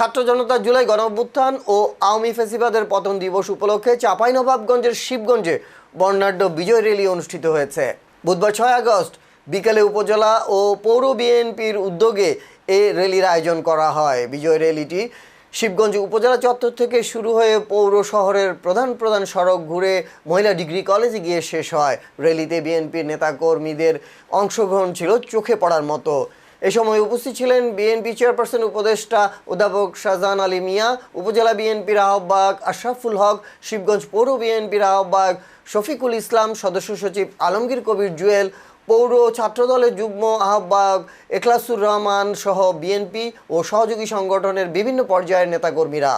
ছাত্র জনতা জুলাই গণঅভ্যুত্থান ও আওয়ামী ফেসিবাদের পতন দিবস উপলক্ষে চাঁপাইনবাবগঞ্জের শিবগঞ্জে বর্ণাঢ্য বিজয় র্যালি অনুষ্ঠিত হয়েছে। বুধবার ছয় আগস্ট বিকেলে উপজেলা ও পৌর বিএনপির উদ্যোগে এ র্যালির আয়োজন করা হয়। বিজয় র্যালিটি শিবগঞ্জ উপজেলা চত্বর থেকে শুরু হয়ে পৌর শহরের প্রধান প্রধান সড়ক ঘুরে মহিলা ডিগ্রি কলেজে গিয়ে শেষ হয়। র্যালিতে বিএনপির নেতাকর্মীদের অংশগ্রহণ ছিল চোখে পড়ার মতো। এ সময় উপস্থিত ছিলেন বিএনপি চেয়ারপারসন উপদেষ্টা, অধ্যাপক শাহজাহান আলী মিয়া, উপজেলা বিএনপির আহ্বায়ক আশরাফুল হক, শিবগঞ্জ পৌর বিএনপির আহ্বায়ক শফিকুল ইসলাম, সদস্য সচিব আলমগীর কবির জুয়েল, পৌর ছাত্রদলের যুগ্ম আহ্বায়ক এখলাসুর রহমান সহ বিএনপি ও সহযোগী সংগঠনের বিভিন্ন পর্যায়ের নেতাকর্মীরা।